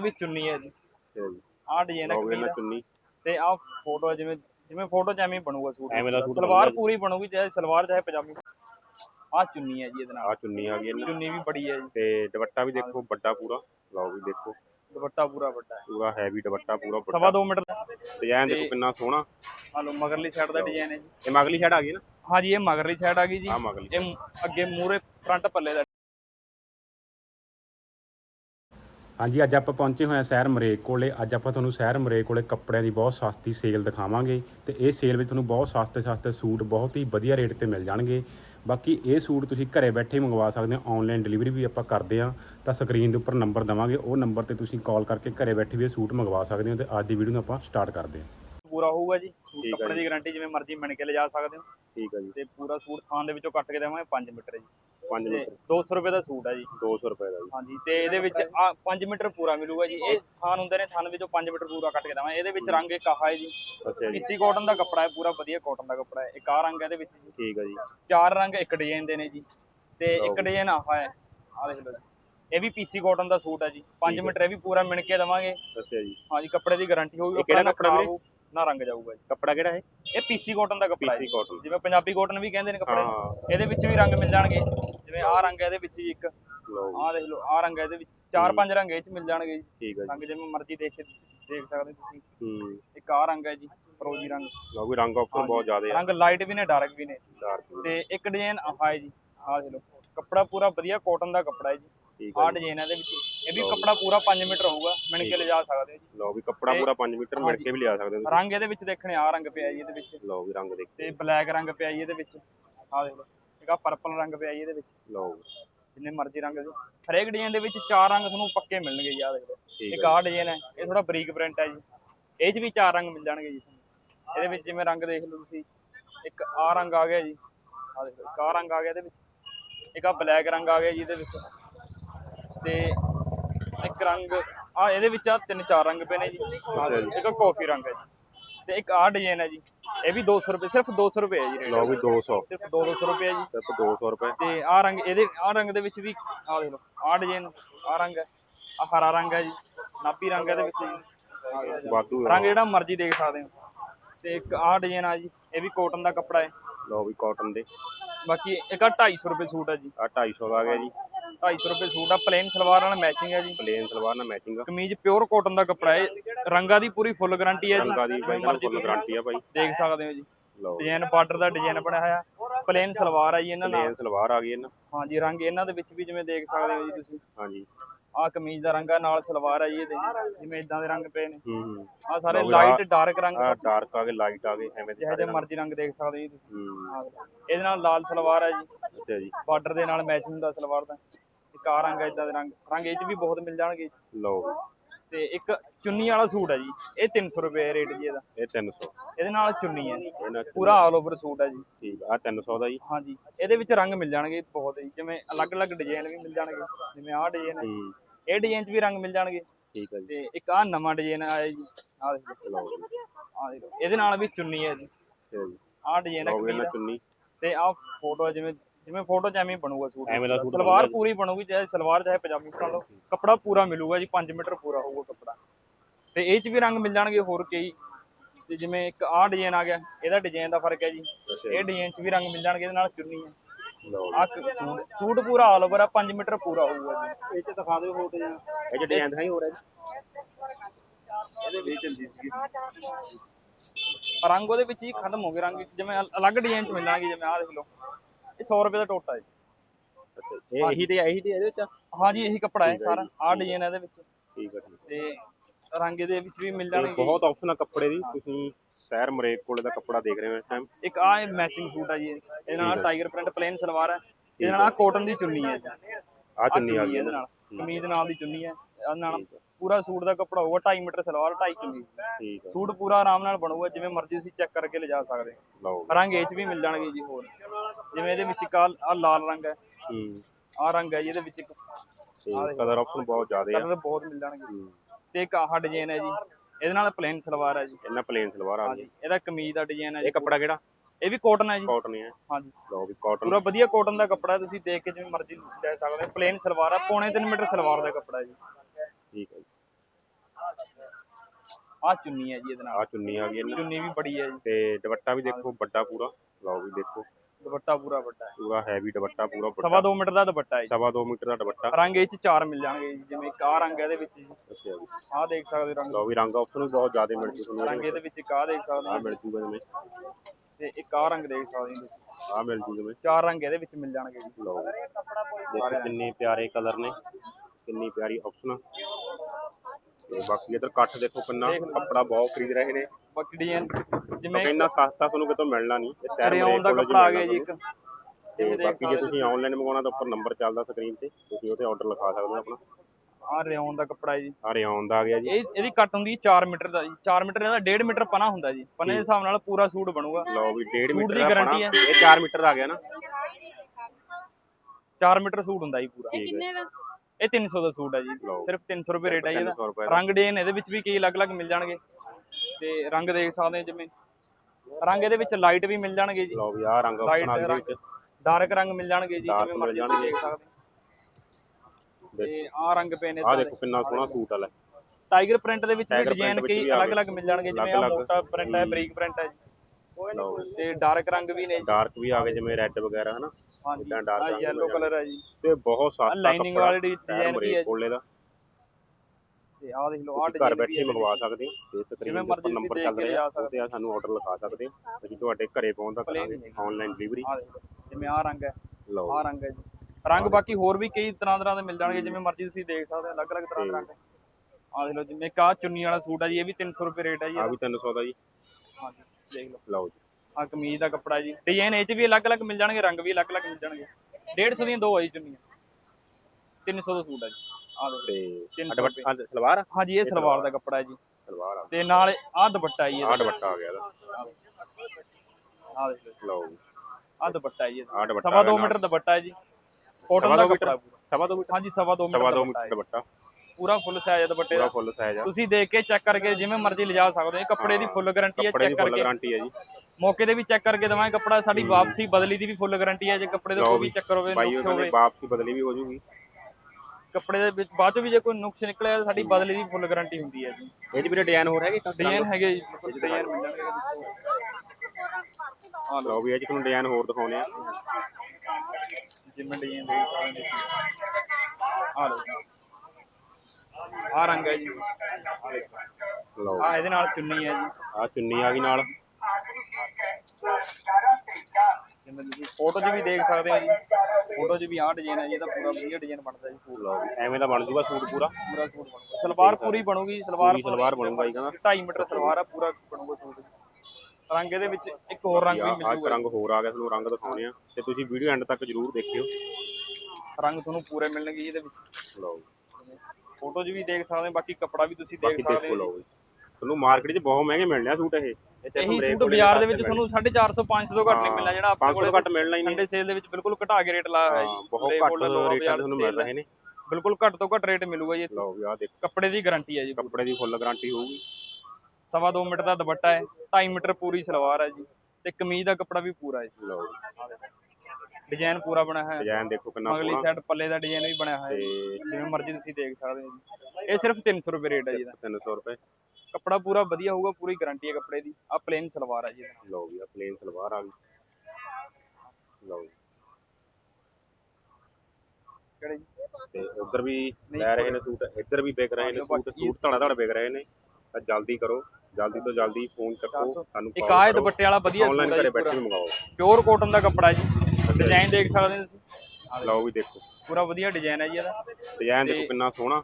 ਵੀ ਚੁੰਨੀ ਹੈ ਜੀ। ਜੀ ਆਹ ਡਿਜ਼ਾਈਨ ਹੈ ਕਮੀਜ਼ ਦਾ। ਚੁੰਨੀ। ਤੇ ਆਹ ਫੋਟੋ ਜਿਵੇਂ ਜਿਵੇਂ ਫੋਟੋ ਚ ਐਵੇਂ ਹੀ ਬਣੂਗਾ ਸੂਟ। ਐਵੇਂ ਦਾ ਸੂਟ ਸਲਵਾਰ। ਪੂਰੀ ਬਣੂਗੀ ਚਾਹੇ ਸਲਵਾਰ ਚਾਹੇ ਪਜਾਮੀ। ਆਹ ਚੁੰਨੀ ਹੈ ਜੀ ਇਹਦੇ ਨਾਲ। ਆ ਚੁੰਨੀ ਆ ਗਈ ਚੁੰਨੀ ਵੀ ਬੜੀ ਹੈ ਜੀ। ਤੇ ਦੁਪੱਟਾ ਵੀ ਦੇਖੋ ਵੱਡਾ ਪੂਰਾ। ਲਓ ਵੀ ਦੇਖੋ। ਦੁਪੱਟਾ ਪੂਰਾ ਵੱਡਾ ਹੈ। ਪੂਰਾ ਹੈਵੀ ਦੁਪੱਟਾ ਪੂਰਾ ਸਵਾ ਵੱਡਾ ਦੋ ਮੀਟਰ ਦਾ। ਡਿਜ਼ਾਈਨ ਦੇਖੋ ਕਿੰਨਾ ਸੋਹਣਾ। ਆਹ ਲਓ ਮਗਰਲੀ ਸਾਈਡ ਦਾ ਡਿਜ਼ਾਈਨ ਹੈ ਜੀ। ਇਹ ਮਗਲੀ ਛੜ ਆ ਗਈ ਨਾ? ਹਾਂਜੀ ਇਹ ਮਗਰਲੀ ਸਾਈਡ ਆ ਗਈ ਜੀ। ਆ ਇਹ ਅੱਗੇ ਮੂਰੇ ਫਰੰਟ ਪੱਲੇ ਦਾ ਹਾਂਜੀ, ਅੱਜ ਆਪਾਂ ਪਹੁੰਚੇ ਹੋਏ ਹਾਂ ਸ਼ਹਿਰ ਮਰੇਕ ਕੋਲੇ। ਅੱਜ ਆਪਾਂ ਤੁਹਾਨੂੰ ਸ਼ਹਿਰ ਮਰੇਕ ਕੋਲੇ ਕੱਪੜਿਆਂ ਦੀ ਬਹੁਤ ਸਸਤੀ ਸੇਲ ਦਿਖਾਵਾਂਗੇ ਤੇ ਇਹ ਸੇਲ ਵਿੱਚ ਤੁਹਾਨੂੰ ਬਹੁਤ ਸਸਤੇ ਸਸਤੇ ਸੂਟ ਬਹੁਤ ਹੀ ਵਧੀਆ ਰੇਟ ਤੇ ਮਿਲ ਜਾਣਗੇ। ਬਾਕੀ ਇਹ ਸੂਟ ਤੁਸੀਂ ਘਰੇ ਬੈਠੇ ਮੰਗਵਾ ਸਕਦੇ ਹੋ। ਆਨਲਾਈਨ ਡਿਲੀਵਰੀ ਵੀ ਆਪਾਂ ਕਰਦੇ ਹਾਂ। ਤਾਂ ਸਕਰੀਨ ਦੇ ਉੱਪਰ ਨੰਬਰ ਦਵਾਂਗੇ। ਉਹ ਨੰਬਰ ਤੇ ਤੁਸੀਂ ਕਾਲ ਕਰਕੇ ਘਰੇ ਬੈਠੇ ਵੀ ਇਹ ਸੂਟ ਮੰਗਵਾ ਸਕਦੇ ਹੋ ਤੇ ਅੱਜ ਦੀ ਵੀਡੀਓ ਨੂੰ ਆਪਾਂ ਸਟਾਰਟ ਕਰਦੇ ਹਾਂ। ਪੂਰਾ ਹੋਊਗਾ ਜੀ। ਸੂਟ ਠੀਕ ਹੈ ਕੱਪੜੇ। ਦੀ ਗਾਰੰਟੀ ਜਿਵੇਂ ਮਰਜ਼ੀ ਮਿਣ ਕੇ ਲਿਜਾ ਸਕਦੇ ਹੋ। ਠੀਕ ਹੈ ਜੀ। ਤੇ ਪੂਰਾ ਸੂਟ ਥਾਨ ਦੇ ਵਿੱਚੋਂ ਕੱਟ ਕੇ ਦੇਵਾਂਗੇ 5 ਮੀਟਰ ਜੀ। 5 ਤੇ ਮੀਟਰ। 200 ਰੁਪਏ ਦਾ ਸੂਟ ਹੈ ਜੀ। 200 ਰੁਪਏ ਦਾ ਜੀ। ਹਾਂਜੀ ਤੇ ਇਹਦੇ ਵਿੱਚ ਆ 5 ਮੀਟਰ ਪੂਰਾ ਮਿਲੂਗਾ ਜੀ। ਇਹ ਥਾਨ ਹੁੰਦੇ ਨੇ ਥਾਨ ਵਿੱਚੋਂ 5 ਮੀਟਰ ਪੂਰਾ ਕੱਟ ਕੇ ਦੇਵਾਂਗੇ। ਇਹਦੇ ਵਿੱਚ ਰੰਗ ਇੱਕ ਆਹ ਹੈ ਜੀ। ਅੱਛਾ ਜੀ। ਕਾਟਨ ਦਾ ਕੱਪੜਾ ਹੈ ਪੂਰਾ ਵਧੀਆ ਕਾਟਨ ਦਾ ਕੱਪੜਾ ਹੈ। ਇੱਕ ਆ ਰੰਗ ਹੈ ਇਹਦੇ ਵਿੱਚ ਜੀ। ਠੀਕ ਹੈ ਜੀ। ਚਾਰ ਰੰਗ ਇੱਕ ਡਿਜ਼ਾਈਨ ਦੇ ਨੇ ਜੀ। ਤੇ ਇੱਕ। ਡਿਜ਼ਾਈਨ ਆਹ ਹੈ। ਆ ਦੇਖ ਲਓ ਇਹ ਵੀ ਪੀਸੀ ਕਾਟਨ ਦਾ ਸੂਟ ਹੈ ਜੀ। 5 ਮੀਟਰ ਇਹ ਵੀ ਪੂਰਾ ਮਿਣ ਕੇ ਦੇਵਾਂਗੇ। ਅੱਛਾ ਜੀ। ਹਾਂਜੀ ਕੱਪੜੇ ਦੀ ਗਾਰੰਟੀ ਹੋਊਗੀ ਕਿਹੜਾ ਕੱਪੜਾ ਵੀਰੇ? ਨਾ ਰੰਗ ਜਾਊਗਾ ਜੀ। ਕੱਪੜਾ ਕਿਹੜਾ ਹੈ ਇਹ ਪੀਸੀ ਕਾਟਨ ਦਾ ਕੱਪੜਾ ਹੈ ਪੀਸੀ। ਕਾਟਨ ਜਿਵੇਂ ਪੰਜਾਬੀ ਕਾਟਨ ਵੀ ਕਹਿੰਦੇ ਨੇ ਕੱਪੜੇ ਨੂੰ। ਹਾਂ। ਇਹਦੇ ਵਿੱਚ ਵੀ ਰੰਗ ਮਿਲ ਜਾਣਗੇ। ਜਿਵੇਂ ਆਹ ਰੰਗ ਹੈ ਇਹਦੇ ਵਿੱਚ ਜੀ ਇੱਕ। ਲਓ ਆਹ ਦੇਖ ਲਓ ਆਹ ਰੰਗ ਹੈ ਇਹਦੇ ਵਿੱਚ। ਚਾਰ ਪੰਜ ਰੰਗ ਇਹ ਚ ਮਿਲ ਜਾਣਗੇ ਜੀ। ਠੀਕ ਹੈ ਜੀ। ਰੰਗ ਜਿਵੇਂ ਮਰਜ਼ੀ ਦੇਖ ਕੇ ਦੇਖ ਸਕਦੇ ਹੋ ਤੁਸੀਂ। ਹੂੰ। ਇੱਕ ਆਹ ਰੰਗ ਹੈ ਜੀ ਫਰੋਜੀ ਰੰਗ। ਲਓ ਵੀ ਰੰਗ ਆਪਸ਼ਨ ਬਹੁਤ ਜ਼ਿਆਦਾ ਆ। ਰੰਗ ਲਾਈਟ ਵੀ ਨੇ ਡਾਰਕ ਵੀ ਨੇ। ਡਾਰਕ ਤੇ ਇੱਕ ਡਿਜ਼ਾਈਨ ਆਹ ਹੈ ਜੀ। ਆਹ ਦੇਖ ਲਓ। ਕੱਪੜਾ ਪੂਰਾ ਵਧੀਆ ਕਾਟਨ ਦਾ ਕੱਪੜਾ ਹੈ ਜੀ। ਆਹ ਡਿਜ਼ਾਈਨ ਇਹਦੇ ਵਿੱਚ। ਇਹ ਵੀ ਕੱਪੜਾ ਪੂਰਾ 5 ਮੀਟਰ ਹੋਊਗਾ ਮਿਣ ਕੇ ਲਿਜਾ ਸਕਦੇ ਹੋ ਜੀ। ਲਓ ਵੀ ਕੱਪੜਾ ਪੂਰਾ 5 ਮੀਟਰ ਮਿਲ ਕੇ ਵੀ ਲਿਆ ਸਕਦੇ ਹੋ ਰੰਗ ਇਹਦੇ ਵਿੱਚ ਦੇਖਣੇ ਆਹ ਰੰਗ ਪਿਆ ਜੀ ਇਹਦੇ ਵਿੱਚ। ਲਓ ਵੀ ਰੰਗ ਦੇਖ। ਤੇ ਬਲੈਕ ਰੰਗ ਪਿਆ ਜੀ ਇਹਦੇ ਵਿੱਚ। ਆਹ ਦੇਖ ਇੱਕ ਆ ਪਰਪਲ ਰੰਗ ਪਿਆ ਜੀ ਇਹਦੇ ਵਿੱਚ। ਲਓ ਜਿੰਨੇ ਮਰਜ਼ੀ ਰੰਗ ਦੇ ਹਰੇਕ ਡਿਜ਼ਾਈਨ ਦੇ ਵਿੱਚ ਚਾਰ ਰੰਗ ਤੁਹਾਨੂੰ ਪੱਕੇ ਮਿਲਣਗੇ ਜੀ ਆਹ ਦੇਖ। ਲਓ ਠੀਕ ਇੱਕ ਆਹ ਡਿਜ਼ਾਈਨ ਹੈ ਇਹ ਥੋੜਾ ਬਰੀਕ ਪ੍ਰਿੰਟ ਹੈ ਜੀ। ਇਹ 'ਚ ਵੀ ਚਾਰ ਰੰਗ ਮਿਲ ਜਾਣਗੇ ਜੀ ਤੁਹਾਨੂੰ। ਇਹਦੇ ਵਿੱਚ ਜਿਵੇਂ ਰੰਗ ਦੇਖ ਲਓ ਤੁਸੀਂ ਇੱਕ ਆਹ ਰੰਗ ਆ ਗਿਆ ਜੀ। ਆਹ ਦੇਖ ਇੱਕ ਆਹ ਰੰਗ ਆ ਗਿਆ ਇਹਦੇ ਵਿੱਚ। ਇੱਕ ਆ ਬਲੈਕ ਰੰਗ ਆ ਗਿਆ ਜੀ ਇਹਦੇ ਵਿੱਚ। ਤੇ ਇੱਕ ਰੰਗ ਆ ਇਹਦੇ ਵਿੱਚ ਆ ਤਿੰਨ ਚਾਰ ਰੰਗ ਪਏ ਨੇ ਜੀ। ਇੱਕ ਕਾਫੀ ਰੰਗ ਹੈ ਜੀ। ਤੇ ਇੱਕ ਆਹ ਡਿਜ਼ਾਈਨ ਹੈ ਜੀ। ਇਹ ਵੀ 200 ਰੁਪਏ ਸਿਰਫ 200 ਰੁਪਏ ਹੈ ਜੀ ਲਓ ਵੀ 200 ਸਿਰਫ 200 ਰੁਪਏ ਹੈ ਜੀ। ਸਿਰਫ 200 ਰੁਪਏ। ਤੇ ਆਹ ਰੰਗ ਇਹਦੇ ਆਹ ਰੰਗ ਦੇ ਵਿੱਚ ਵੀ ਆਹ ਦੇਖ ਲਓ ਆਹ ਡਿਜ਼ਾਈਨ ਆਹ ਰੰਗ ਹੈ। ਆਹ ਹਰਾ ਰੰਗ ਹੈ ਜੀ। ਨਾਪੀ ਰੰਗ ਹੈ ਇਹਦੇ ਵਿੱਚ ਜੀ। ਵਾਧੂ ਆ। ਰੰਗ ਜਿਹੜਾ ਮਰਜ਼ੀ ਦੇਖ ਸਕਦੇ ਹੋ। ਤੇ ਇੱਕ ਆਹ ਡਿਜ਼ਾਈਨ ਆ ਜੀ। ਇਹ ਵੀ ਕੋਟਨ ਦਾ ਕੱਪੜਾ ਹੈ। ਲਓ ਵੀ ਕਾਟਨ ਦੇ। ਬਾਕੀ ਇੱਕ ਆ 250 ਰੁਪਏ ਸੂਟ ਹੈ ਜੀ। ਆ 250 ਦਾ ਆ ਗਿਆ ਜੀ। 250 ਰੁਪਏ ਸੂਟ ਆ ਪਲੇਨ ਸਲਵਾਰ ਨਾਲ ਮੈਚਿੰਗ ਹੈ ਜੀ। ਪਲੇਨ ਸਲਵਾਰ ਨਾਲ ਮੈਚਿੰਗ ਆ। ਕਮੀਜ਼ ਪਿਓਰ ਕੋਟਨ ਦਾ ਕੱਪੜਾ ਹੈ। ਰੰਗਾਂ ਦੀ ਪੂਰੀ ਫੁੱਲ ਗਾਰੰਟੀ ਹੈ ਜੀ। ਰੰਗਾਂ ਦੀ ਬਾਈ ਫੁੱਲ ਗਾਰੰਟੀ ਆ ਬਾਈ ਦੇਖ ਸਕਦੇ ਹੋ ਜੀ। ਡਿਜ਼ਾਈਨ ਬਾਰਡਰ ਦਾ ਡਿਜ਼ਾਈਨ ਬਣਿਆ ਹੋਇਆ। ਪਲੇਨ ਸਲਵਾਰ ਹੈ ਜੀ ਇਹਨਾਂ ਨਾਲ। ਪਲੇਨ ਸਲਵਾਰ ਆ ਗਈ ਇਹਨਾਂ। ਹਾਂਜੀ ਰੰਗ ਇਹਨਾਂ ਦੇ ਵਿੱਚ ਵੀ ਜਿਵੇਂ ਦੇਖ ਸਕਦੇ ਹੋ ਜੀ ਤੁਸੀਂ। ਹਾਂਜੀ। ਆਹ ਕਮੀਜ਼ ਦਾ ਰੰਗ ਆ ਨਾਲ ਸਲਵਾਰ ਆ ਜੀ ਇਹਦੇ। ਜਿਵੇਂ ਇਦਾਂ ਦੇ ਰੰਗ ਪਏ ਨੇ। ਹੂੰ ਆ ਸਾਰੇ ਲਾਈਟ ਡਾਰਕ ਰੰਗ ਆ ਡਾਰਕ ਆ ਗਏ ਲਾਈਟ ਆ ਗਏ ਐਵੇਂ ਦੇ ਜਿਹੋ ਜਿਹੇ ਮਰਜ਼ੀ ਰੰਗ ਦੇਖ ਸਕਦੇ ਜੀ ਤੁਸੀਂ। ਇਹਦੇ ਨਾਲ ਲਾਲ ਸਲਵਾਰ ਹੈ ਜੀ। ਅੱਛਾ ਜੀ। ਬਾਰਡਰ ਦੇ ਨਾਲ ਮੈਚਿੰਗ ਹੁੰਦਾ ਸਲਵਾਰ ਦਾ। ਇੱਕ ਆ ਰੰਗ ਇਦਾਂ ਦੇ ਰੰਗ। ਰੰਗ ਇਹ ਚ ਵੀ ਬਹੁਤ ਮਿਲ ਜਾਣਗੇ ਲਓ। ਤੇ ਇੱਕ ਚੁੰਨੀ ਵਾਲਾ ਸੂਟ ਹੈ ਜੀ ਇਹ 300 ਰੁਪਏ ਰੇਟ ਜੀ ਇਹਦਾ। ਇਹ 300 ਇਹਦੇ ਨਾਲ ਚੁੰਨੀ ਹੈ ਪੂਰਾ ਆਲ ਓਵਰ ਸੂਟ ਹੈ ਜੀ। ਠੀਕ ਆ 300 ਦਾ ਜੀ। ਹਾਂਜੀ ਇਹਦੇ ਵਿੱਚ ਰੰਗ ਮਿਲ ਜਾਣਗੇ ਬਹੁਤ ਜੀ ਜਿਵੇਂ ਅਲੱਗ-ਅਲੱਗ ਡਿਜ਼ਾਈਨ ਵੀ ਮਿਲ ਜਾਣਗੇ ਜਿਵੇਂ ਆਹ ਡਿਜ਼ਾਈਨ ਹੈ। ਹੂੰ ਇਹ ਡਿਜ਼ਾਈਨ 'ਚ ਵੀ ਰੰਗ ਮਿਲ ਜਾਣਗੇ। ਠੀਕ ਆ ਜੀ। ਤੇ ਇੱਕ ਆਹ ਨਵਾਂ ਡਿਜ਼ਾਈਨ ਆਇਆ ਜੀ ਆਹ ਦੇਖੋ। ਜੀ। ਇਹਦੇ ਨਾਲ ਵੀ ਚੁੰਨੀ ਹੈ ਜੀ। ਜੀ। ਆਹ ਡਿਜ਼ਾਈਨ ਹੈ ਚੁੰਨੀ। ਤੇ ਆਹ ਫੋਟੋ ਹੈ ਜਿਵੇਂ ਜਿਵੇਂ ਫੋਟੋ 'ਚ ਐਵੇਂ ਹੀ ਬਣੂਗਾ ਸੂਟ। ਐਵੇਂ ਦਾ ਸੂਟ ਸਲਵਾਰ ਬਣੂਗਾ ਪੂਰੀ ਬਣੂਗੀ ਚਾਹੇ ਸਲਵਾਰ ਚਾਹੇ ਪਜਾਮੀ ਬਣਾ ਲਓ। ਕੱਪੜਾ ਪੂਰਾ ਮਿਲੂਗਾ ਜੀ 5 ਮੀਟਰ ਪੂਰਾ ਹੋਊਗਾ ਕੱਪੜਾ। ਤੇ ਇਹ 'ਚ ਵੀ ਰੰਗ ਮਿਲ ਜਾਣਗੇ ਹੋਰ ਕਈ। ਤੇ ਜਿਵੇਂ ਇੱਕ ਆਹ ਡਿਜ਼ਾਈਨ ਆ ਗਿਆ ਇਹਦਾ ਡਿਜ਼ਾਈਨ ਦਾ ਫ਼ਰਕ ਹੈ ਜੀ। ਇਹ ਡਿਜ਼ਾਈਨ 'ਚ ਵੀ ਰੰਗ ਮਿਲ ਜਾਣਗੇ ਇਹਦੇ ਨਾਲ ਚੁੰਨੀ ਹੈ। ਲਓ ਆਹ ਕ- ਸੂਟ ਸੂਟ ਪੂਰਾ ਆਲ ਓਵਰ ਆ 5 ਮੀਟਰ ਪੂਰਾ ਹੋਊਗਾ ਜੀ। ਇਹ 'ਚ ਦਿਖਾ ਦਿਓ ਫੋਟੋ ਜੀ ਇਹ ਜਿਹੜਾ ਡਿਜ਼ਾਈਨ ਦਿਖਾਈ ਹੋ ਰਿਹਾ ਜੀ ਇਹਦੇ ਵਿੱਚ ਰੰਗ ਉਹਦੇ ਵਿੱਚ ਹੀ ਖਤਮ ਹੋ ਗਏ ਰੰਗ ਜਿਵੇਂ ਅਲ- ਅਲੱਗ ਡਿਜ਼ਾਈਨ ਚ ਮਿਲਣਗੇ ਜਿਵੇਂ ਆਹ ਦੇਖ ਲਓ। ਇਹ 100 ਰੁਪਏ ਦਾ ਟੋਟਾ ਹੈ ਅੱਛਾ ਇਹ ਇਹੀ ਤੇ ਇਹੀ ਤੇ ਇਹਦੇ ਵਿੱਚ? ਆ? ਹਾਂਜੀ ਇਹੀ ਕੱਪੜਾ ਹੈ ਸਾਰਾ ਆਹ ਡਿਜ਼ਾਈਨ ਹੈ ਇਹਦੇ ਵਿੱਚ। ਠੀਕ ਆ ਠੀਕ ਆ। ਤੇ ਰੰਗ ਇਹਦੇ ਵਿੱਚ ਵੀ ਮਿਲ ਜਾਣਗੇ। ਬਹੁਤ ਆਪਸ਼ਨ ਆ ਕੱਪੜੇ ਦੀ ਤੁਸੀਂ ਸ਼ਹਿਰ ਮਰੇਕ ਕੋਲੇ ਦਾ ਕੱਪੜਾ ਦੇਖ ਰਹੇ ਹੋ ਇਸ ਟਾਈਮ ਇੱਕ ਆਹ ਮੈਚਿੰਗ ਸੂਟ ਹੈ ਜੀ ਇਹਦੇ ਨਾਲ ਟਾਈਗਰ ਪ੍ਰਿੰਟ ਪਲੇਨ ਸਲਵਾਰ ਹੈ। ਇਹਦੇ ਨਾਲ ਕੋਟਨ ਦੀ ਚੁੰਨੀ ਹੈ ਜੀ। ਆ ਚੁੰਨੀ ਆ ਇਹਦੇ ਨਾਲ। ਕਮੀਜ਼ ਨਾਲ ਦੀ ਚੁੰਨੀ ਹੈ ਇਹਦੇ ਨਾਲ। ਪੂਰਾ ਸੂਟ ਦਾ ਕੱਪੜਾ ਹੋਊਗਾ 2.5 ਮੀਟਰ ਸਲਵਾਰ 2.5 ਕਮੀਜ਼। ਠੀਕ ਆ ਸੂਟ ਪੂਰਾ ਆਰਾਮ ਨਾਲ ਬਣੂਗਾ ਜਿਵੇਂ ਮਰਜ਼ੀ ਤੁਸੀਂ ਚੈੱਕ ਕਰਕੇ ਲਿਜਾ ਸਕਦੇ। ਹੋ ਲਓ ਰੰਗ ਇਹ ਚ ਵੀ ਮਿਲ ਜਾਣਗੇ ਜੀ ਹੋਰ। ਜਿਵੇਂ ਇਹਦੇ ਵਿੱਚ ਇੱਕ ਆਹ ਲਾਲ ਰੰਗ ਹੈ। ਹੂੰ। ਆਹ ਰੰਗ ਹੈ ਜੀ ਇਹਦੇ ਵਿੱਚ ਇੱਕ। ਕਲਰ ਆਪਸ਼ਨ ਬਹੁਤ ਜ਼ਿਆਦੇ ਆ। ਕਲਰ ਬਹੁਤ ਮਿਲ ਜਾਣਗੇ। ਤੇ ਇੱਕ ਆਹ ਡਿਜ਼ਾਈਨ ਹੈ ਜੀ। ਇਹਦੇ ਨਾਲ ਪਲੇਨ ਸਲਵਾਰ ਹੈ ਜੀ। ਇਹਨਾਂ ਪਲੇਨ ਸਲਵਾਰ ਆ ਗਈ। ਇਹਦਾ ਕਮੀਜ਼ ਦਾ ਡਿਜ਼ਾਈਨ ਹੈ ਜੀ। ਇਹ ਕੱਪੜਾ ਕਿਹੜਾ? ਇਹ ਵੀ ਕੋਟਨ ਹੈ ਜੀ। ਕਾਟਨ ਹੈ ਹਾਂਜੀ ਲਓ ਵੀ ਕਾਟਨ ਪੂਰਾ ਵਧੀਆ ਕੋਟਨ ਦਾ ਕੱਪੜਾ ਹੈ ਤੁਸੀਂ ਦੇਖ ਕੇ ਜਿਵੇਂ ਮਰਜ਼ੀ ਲੈ ਸਕਦੇ ਹੋ। ਪਲੇਨ ਸਲਵਾਰ ਹੈ ਪੌਣੇ 3 ਮੀਟਰ ਸਲਵਾਰ ਦਾ ਕੱਪੜਾ ਹੈ ਜੀ। ਠੀਕ ਹੈ ਜੀ। ਆ ਚੁੰਨੀ ਹੈ ਜੀ ਇਹਦੇ ਨਾਲ। ਆ ਚੁੰਨੀ ਆ ਗਈ ਇਹਨਾਂ ਚੁੰਨੀ ਵੀ ਬੜੀ ਹੈ ਜੀ। ਤੇ ਦੁਪੱਟਾ ਵੀ ਦੇਖੋ ਵੱਡਾ ਪੂਰਾ। ਲਓ ਵੀ ਦੇਖੋ। ਦੁਪੱਟਾ ਪੂਰਾ ਵੱਡਾ ਹੈ। ਪੂਰਾ ਹੈਵੀ ਦੁਪੱਟਾ ਪੂਰਾ ਵੱਡਾ। ਸਵਾ ਦੋ ਮੀਟਰ ਦਾ ਦੁਪੱਟਾ ਹੈ ਜੀ। ਸਵਾ ਦੋ ਮੀਟਰ ਦਾ ਦੁਪੱਟਾ। ਰੰਗ ਇਹ ਚ ਚਾਰ ਮਿਲ ਜਾਣਗੇ ਜੀ ਜਿਵੇਂ ਇੱਕ ਆਹ ਰੰਗ ਹੈ ਇਹਦੇ ਵਿੱਚ ਜੀ। ਅੱਛਾ ਜੀ। ਆਹ ਦੇਖ ਸਕਦੇ ਹੋ ਰੰਗ। ਲਓ ਵੀ ਰੰਗ ਆਪਸ਼ਨ ਵੀ ਬਹੁਤ ਜ਼ਿਆਦਾ ਮਿਲ ਜੂ ਤੁਹਾਨੂੰ। ਰੰਗ ਇਹਦੇ ਵਿੱਚ ਇੱਕ ਆਹ ਦੇਖ ਸਕਦੇ ਆ ਹੋ ਮਿਲ ਜੂਗਾ ਜਿਵੇਂ। ਤੇ ਇੱਕ ਆਹ ਰੰਗ ਦੇਖ ਸਕਦੇ ਹੋ ਤੁਸੀਂ। ਆ ਮਿਲ ਜੂ ਜਿਵੇਂ। ਚਾਰ ਰੰਗ ਇਹਦੇ ਵਿੱਚ ਮਿਲ ਜਾਣਗੇ ਜੀ। ਲਓ। ਦੇਖੋ ਕਿੰਨੇ ਪਿਆਰੇ ਕਲਰ ਨੇ। ਕਿੰਨੀ ਪਿਆਰੀ ਆਪਸ਼ਨ ਤੇ ਬਾਕੀ ਇਧਰ ਕੱਠ ਦੇਖੋ ਕਿੰਨਾ ਕੱਪੜਾ ਬਹੁਤ ਖਰੀਦ ਰਹੇ ਨੇ। ਬਾਕੀ ਡਿਜ਼ਾਈਨ ਜਿਵੇਂ ਇੰਨਾ ਸਸਤਾ ਤੁਹਾਨੂੰ ਕਿਤੋਂ ਮਿਲਣਾ ਨਹੀਂ ਇਹ ਸ਼ਹਿਰ ਰਿਓਨ ਦਾ ਕੱਪੜਾ ਆ ਗਿਆ ਜੀ ਇੱਕ। ਤੇ ਬਾਕੀ ਜੇ ਤੁਸੀਂ ਆਨਲਾਈਨ ਮੰਗਵਾਉਣਾ ਤਾਂ ਉੱਪਰ ਨੰਬਰ ਚੱਲਦਾ ਸਕਰੀਨ ਤੇ ਤੁਸੀਂ ਉਹਤੇ ਆਰਡਰ ਲਿਖਾ ਸਕਦੇ ਹੋ ਆਪਣਾ। ਆਹ ਰਿਓਨ ਦਾ ਕੱਪੜਾ ਹੈ ਜੀ। ਆ ਰਿਓਨ ਦਾ ਆ ਗਿਆ ਜੀ। ਇਹ ਇਹਦੀ ਕੱਟ ਹੁੰਦੀ 4 ਮੀਟਰ ਦਾ ਜੀ। 4 ਮੀਟਰ ਇਹਦਾ 1.5 ਮੀਟਰ ਪਨਾ ਹੁੰਦਾ ਜੀ। ਪਨੇ ਦੇ ਹਿਸਾਬ ਨਾਲ ਪੂਰਾ ਸੂਟ ਬਣੂਗਾ। ਲਓ ਵੀ 1.5 ਸੂਟ ਮੀਟਰ ਦੀ ਦਾ guarantee ਆਪਣਾ ਇਹ 4 ਮੀਟਰ ਦਾ ਆ ਗਿਆ ਨਾ। 4 ਮੀਟਰ ਸੂਟ ਹੁੰਦਾ ਜੀ ਪੂਰਾ। ਠੀਕ ਹੈ। ਕਿੰਨੇ ਦਾ? ਇਹ 300 ਦਾ ਸੂਟ ਹੈ ਜੀ ਲਓ। ਸਿਰਫ 300 ਰੁਪਏ ਰੇਟ ਜੀ 300 ਇਹਦਾ ਰੁਪਏ ਦਾ। ਰੰਗ ਡੇਨ ਇਹਦੇ ਵਿੱਚ ਵੀ ਕਈ ਅਲੱਗ-ਅਲੱਗ ਮਿਲ ਜਾਣਗੇ ਤੇ ਰੰਗ ਦੇਖ ਸਕਦੇ ਹੋ ਜਿਵੇਂ ਰੰਗ ਇਹਦੇ ਵਿੱਚ ਲਾਈਟ ਵੀ ਮਿਲ ਜਾਣਗੇ ਜੀ ਲਓ ਵੀ ਆ ਰੰਗ ਲਾਈਟ ਆਪਣਾ ਆ ਰੰਗ ਵਿੱਚ ਡਾਰਕ ਰੰਗ ਮਿਲ ਜਾਣਗੇ ਜੀ Dark ਜਿਵੇਂ ਮਿਲ ਮਰਜ਼ੀ ਤੁਸੀਂ ਜਾਣਗੇ। ਦੇਖ ਸਕਦੇ ਹੋ। ਤੇ ਆਹ ਰੰਗ ਪਏ ਨੇ ਆ ਦੇ। ਦੇਖੋ ਕਿੰਨਾ ਸੋਹਣਾ ਸੂਟ ਵਾਲਾ ਟਾਈਗਰ ਪ੍ਰਿੰਟ ਦੇ ਵਿੱਚ ਵੀ Tiger ਡਿਜ਼ਾਈਨ ਵਿੱਚ ਕਈ ਵੀ ਆ ਗਏ। ਅਲੱਗ-ਅਲੱਗ ਮਿਲ ਜਾਣਗੇ ਜਿਵੇਂ ਆ ਅਲੱਗ-ਅਲੱਗ। ਮੋਟਾ ਪ੍ਰਿੰਟ ਹੈ ਬਰੀਕ ਪ੍ਰਿੰਟ ਹੈ ਜੀ ਤੇ ਡਾਰਕ ਰੰਗ ਵੀ ਨੇ ਜੀ। ਡਾਰਕ ਵੀ ਆ ਗਏ ਜਿਵੇਂ ਰੈੱਡ ਵਗੈਰਾ ਹਨਾ? ਹਾਂਜੀ। ਆ ਯੈਲੋ ਕਲਰ ਹੈ ਜੀ। ਤੇ ਬਹੁਤ ਸਸਤਾ ਕੱਪੜਾ, ਵਾਲੇ design ਵੀ ਹੈ ਜੀ। ਕੋਲੇ ਦਾ। ਤੇ ਆਹ ਦੇਖ ਲਓ ਆਹ ਤੁਸੀਂ ਘਰ ਬੈਠੇ ਮੰਗਵਾ ਸਕਦੇ ਹੋ। ਤੇ ਸਕਰੀਨ ਜਿਵੇਂ ਦੇ ਮਰਜ਼ੀ ਉੱਪਰ ਨੰਬਰ ਤੁਸੀਂ ਚੱਲ ਕੇ ਰਿਹਾ ਤੇ ਆ ਸਾਨੂੰ ਆਰਡਰ ਲਿਖਾ ਸਕਦੇ ਹੋ। ਅਸੀਂ ਤੁਹਾਡੇ ਘਰੇ ਪਹੁੰਚਦਾ ਕਰਾਂਗੇ ਆਨਲਾਈਨ ਡਿਲੀਵਰੀ ਜਿਵੇਂ ਆਹ ਰੰਗ ਹੈ। ਲਓ ਆਹ ਰੰਗ ਹੈ ਜੀ। ਰੰਗ ਬਾਕੀ ਹੋਰ ਵੀ ਕਈ ਤਰ੍ਹਾਂ ਤਰ੍ਹਾਂ ਦੇ ਮਿਲ ਜਾਣਗੇ ਜਿਵੇਂ ਮਰਜ਼ੀ ਤੁਸੀਂ ਦੇਖ ਸਕਦੇ ਹੋ ਅਲੱਗ-ਅਲੱਗ ਤਰ੍ਹਾਂ ਦੇ ਰੰਗ ਆਹ ਦੇਖ ਲਓ ਜਿਵੇਂ ਆਹ ਚੁੰਨੀ ਵਾਲਾ ਸੂਟ ਹੈ ਜੀ ਇਹ ਵੀ 300 ਰੁਪਏ ਰੇਟ ਹੈ ਜੀ ਆ। ਵੀ 300 ਦਾ ਜੀ। ਹਾਂਜੀ। ਦੇਖ ਲਓ। ਲਓ ਜੀ। ਆਹ ਕਮੀਜ਼ ਦਾ ਕੱਪੜਾ ਜੀ। ਡਿਜ਼ਾਈਨ ਇਹ ਚ ਵੀ ਅਲੱਗ-ਅਲੱਗ ਮਿਲ ਜਾਣਗੇ ਰੰਗ ਵੀ ਅਲੱਗ-ਅਲੱਗ ਮਿਲ ਜਾਣਗੇ। 150 ਦੀਆਂ ਦੋ ਆਈ ਚੁੰਨੀਆਂ। 300 ਦਾ ਸੂਟ ਹੈ ਜੀ। ਆਹ ਦੇਖੋ ਤੇ 300 ਆ ਦੁਪੱਟਾ ਸਲਵਾਰ ਆ? ਹਾਂਜੀ ਇਹ ਸਲਵਾਰ ਦਾ ਕੱਪੜਾ ਹੈ ਜੀ। ਸਲਵਾਰ ਆ। ਤੇ ਨਾਲ ਆਹ ਦੁਪੱਟਾ ਜੀ ਆ ਦੁਪੱਟਾ ਆ ਗਿਆ ਇਹਦਾ। ਆਹ ਦੇਖ ਲਓ ਜੀ। ਆਹ ਦੁਪੱਟਾ ਹੈ ਜੀ। ਆਹ ਦੁਪੱਟਾ ਸਵਾ ਆ ਦੋ ਗਿਆ ਮੀਟਰ ਦੁਪੱਟਾ ਹੈ ਜੀ ਕਾਟਨ ਦਾ ਕੱਪੜਾ ਸਵਾ ਦੋ ਮੀਟਰ? ਹਾਂਜੀ ਸਵਾ ਦੋ ਮੀਟਰ ਸਵਾ ਦੋ ਦੁਪੱਟਾ ਹੈ ਮੀਟਰ ਦੁਪੱਟਾ। ਪੂਰਾ ਫੁੱਲ ਸਾਈਜ਼ ਦੁਪੱਟੇ ਪੂਰਾ ਦਾ। ਫੁੱਲ ਸਾਈਜ਼ ਆ। ਤੁਸੀਂ ਦੇਖ ਕੇ ਚੈੱਕ ਕਰਕੇ ਜਿਵੇਂ ਮਰਜ਼ੀ ਲਿਜਾ ਸਕਦੇ ਹੋ। ਕੱਪੜੇ ਦੀ ਫੁੱਲ ਗਾਰੰਟੀ ਹੈ ਦੀ ਚੈੱਕ ਕਰਕੇ। ਗਾਰੰਟੀ ਹੈ ਜੀ। ਮੌਕੇ ਤੇ ਵੀ ਚੈੱਕ ਕਰਕੇ ਦਵਾਂਗੇ। ਕੱਪੜਾ ਸਾਡੀ ਵਾਪਸੀ ਬਦਲੀ ਦੀ ਵੀ ਫੁੱਲ ਗਾਰੰਟੀ ਹੈ ਜੇ ਕੱਪੜੇ ਦਾ ਕੋਈ ਵੀ ਵੀ ਚੱਕਰ ਹੋਵੇ ਨੁਕਸ ਹੋਵੇ। ਦੇ ਦੀ ਬਦਲੀ ਵੀ ਹੋ ਜੂਗੀ। ਕੱਪੜੇ ਦੇ ਵਿੱਚ ਬਾਅਦ ਚ ਵੀ ਜੇ ਕੋਈ ਨੁਕਸ ਨਿਕਲਿਆ ਤਾਂ ਸਾਡੀ ਬਦਲੀ ਦੀ ਫੁੱਲ ਗਾਰੰਟੀ ਹੁੰਦੀ ਹੈ ਜੀ। ਇਹ ਜੀ ਵੀਰੇ ਡਿਜ਼ਾਈਨ ਹੋਰ ਹੈਗੇ? ਡਿਜ਼ਾਈਨ ਹੈਗੇ ਜੀ। ਡਿਜ਼ਾਈਨ ਮਿਲ ਜਾਣਗੇ ਹਾਂ ਲਓ ਵੀ ਇਹ ਤੁਹਾਨੂੰ ਡਿਜ਼ਾਈਨ ਹੋਰ ਦਿਖਾਉਣੇ ਆ। ਜਿਵੇਂ ਡਿਜ਼ਾਈਨ ਸਕਦੇ ਹੋ ਆ। ਲਓ। ਆ ਰੰਗ ਹੈ ਜੀ। ਲਓ। ਆਹ ਇਹਦੇ ਨਾਲ ਚੁੰਨੀ ਹੈ ਜੀ। ਆ ਚੁੰਨੀ ਆ ਗਈ ਨਾਲ। ਜਿਵੇਂ ਤੁਸੀਂ ਫੋਟੋ 'ਚ ਵੀ ਦੇਖ ਸਕਦੇ ਹੋ ਜੀ। ਫੋਟੋ 'ਚ ਵੀ ਆਹ ਡਿਜ਼ਾਈਨ ਹੈ ਜੀ ਇਹਦਾ ਪੂਰਾ ਵਧੀਆ ਡਿਜ਼ਾਈਨ ਬਣਦਾ ਜੀ ਸੂਟ। ਲਓ ਐਵੇਂ ਦਾ ਬਣ ਜੂਗਾ ਸੂਟ ਪੂਰਾ? ਪੂਰਾ ਸੂਟ ਬਣੂਗਾ ਸਲਵਾਰ ਪੂਰੀ ਬਣੂਗੀ ਸਲਵਾਰ ਪੂਰੀ ਸਲਵਾਰ ਬਣੂਗਾ ਜੀ ਕਹਿੰਦਾ। 2.5 ਮੀਟਰ ਸਲਵਾਰ ਆ ਪੂਰਾ ਬਣੂਗਾ ਸੂਟ ਰੰਗ ਇਹਦੇ ਵਿੱਚ ਇੱਕ ਹੋਰ ਰੰਗ ਵੀ ਆ ਮਿਲ ਇੱਕ ਜੂਗਾ ਰੰਗ ਹੋਰ ਆ ਗਿਆ ਤੁਹਾਨੂੰ ਰੰਗ ਦਿਖਾਉਣੇ ਆ। ਤੇ ਤੁਸੀਂ ਵੀਡੀਓ ਐਂਡ ਤੱਕ ਜਰੂਰ ਦੇਖਿਓ। ਰੰਗ ਤੁਹਾਨੂੰ ਪੂਰੇ ਮਿਲਣਗੇ ਜੀ ਇਹਦੇ ਵਿੱਚ। ਲਓ। ਫੋਟੋ 'ਚ ਵੀ ਦੇਖ ਸਕਦੇ ਹੋ ਬਾਕੀ ਕੱਪੜਾ ਵੀ ਤੁਸੀਂ ਦੇਖ ਬਾਕੀ ਸਕਦੇ ਦੇਖੋ ਹੋ ਲਓ ਜੀ। ਤੁਹਾਨੂੰ ਮਾਰਕੀਟ 'ਚ ਬਹੁਤ ਮਹਿੰਗੇ ਮਿਲਣੇ ਆ ਸੂਟ ਇਹ। ਇੱਥੇ ਇਹੀ ਸੂਟ ਬਾਜ਼ਾਰ ਦੇ ਵਿੱਚ ਤੁਹਾਨੂੰ 450 500 ਤੋਂ ਘੱਟ ਨਹੀਂ ਮਿਲਣਾ ਜਿਹੜਾ ਆਪਣੇ 500 ਤੋਂ ਘੱਟ ਮਿਲਣਾ ਹੀ ਨਹੀਂ। ਸੰਡੇ ਸੇਲ ਦੇ ਵਿੱਚ ਬਿਲਕੁਲ ਘਟਾ ਕੇ ਰੇਟ ਲਾਇਆ ਹੋਇਆ ਹਾਂ, ਜੀ। ਬਹੁਤ ਘੱਟ ਰੇਟਾਂ ਤੁਹਾਨੂੰ ਮਿਲ ਰਹੇ ਨੇ। ਬਿਲਕੁਲ ਘੱਟ ਤੋਂ ਘੱਟ ਰੇਟ ਮਿਲੂਗਾ ਜੀ। ਇੱਥੇ। ਲਓ ਵੀ ਆ ਦੇਖੋ। ਕੱਪੜੇ ਦੀ ਗਾਰੰਟੀ ਹੈ ਜੀ ਕੱਪੜੇ ਦੀ ਫੁੱਲ ਗਾਰੰਟੀ ਹੋਊਗੀ। ਸਵਾ ਦੋ ਮੀਟਰ ਦਾ ਦੁਪੱਟਾ ਹੈ 2.5 ਮੀਟਰ ਪੂਰੀ ਸਲਵਾਰ ਹੈ ਜੀ ਤੇ ਕਮੀਜ਼ ਦਾ ਕੱਪੜਾ ਵੀ ਪੂਰਾ ਹੈ ਜੀ। ਲਓ ਡਿਜ਼ਾਈਨ ਪੂਰਾ ਬਣਿਆ ਹੋਇਆ। ਹੈ ਡਿਜ਼ਾਈਨ ਦੇਖੋ ਕਿੰਨਾ ਅਗਲੀ ਸੋਹਣਾ। ਸਾਈਡ ਪੱਲੇ ਦਾ ਡਿਜ਼ਾਈਨ ਵੀ ਬਣਿਆ ਹੋਇਆ ਹੈ ਤੇ ਜਿਵੇਂ ਮਰਜ਼ੀ ਤੁਸੀਂ ਦੇਖ ਸਕਦੇ ਹੋ ਜੀ। ਇਹ ਸਿਰਫ 300 ਰੁਪਏ ਰੇਟ ਹੈ ਜੀ ਇਹਦਾ। 300 ਰੁਪਏ। ਕੱਪੜਾ ਪੂਰਾ ਵਧੀਆ ਹੋਊਗਾ ਪੂਰੀ ਗਾਰੰਟੀ ਹੈ ਕੱਪੜੇ ਦੀ। ਆ ਪਲੇਨ ਸਲਵਾਰ ਹੈ ਜੀ ਇਹਦੇ। ਲਓ ਵੀ ਆ ਪਲੇਨ ਸਲਵਾਰ ਆ ਗਈ। ਲਓ ਜੀ। ਕਿਹੜੇ ਜੀ? ਤੇ ਉਧਰ ਵੀ ਲੈ ਰਹੇ ਨੇ ਸੂਟ। ਇੱਧਰ ਵੀ ਵਿਕ ਰਹੇ ਨੇ ਸੂਟ। ਸੂਟ ਧੜਾ ਧੜ ਵਿਕ ਰਹੇ ਨੇ। ਤਾਂ ਜਲਦੀ ਕਰੋ। ਜਲਦੀ ਤੋਂ ਜਲਦੀ ਫੋਨ ਚੱਕੋ ਸਾਨੂੰ ਇੱਕ ਆਹ ਇਹ ਦੁਪੱਟੇ ਵਾਲਾ ਵਧੀਆ ਸੂਟ ਆਨਲਾਈਨ ਹੈ ਘਰੇ ਜੀ ਬੈਠੇ ਮੰਗਾਓ ਪਿਓਰ ਕਾਟਨ ਦਾ ਕੱਪੜਾ ਹੈ ਜੀ। ਡਿਜ਼ਾਈਨ ਦੇਖ ਸਕਦੇ ਹੋ ਤੁਸੀਂ? ਲਓ ਵੀ ਦੇਖੋ। ਪੂਰਾ ਵਧੀਆ ਡਿਜ਼ਾਈਨ ਹੈ ਜੀ ਇਹਦਾ। ਡਿਜ਼ਾਈਨ ਦੇਖੋ ਕਿੰਨਾ ਸੋਹਣਾ।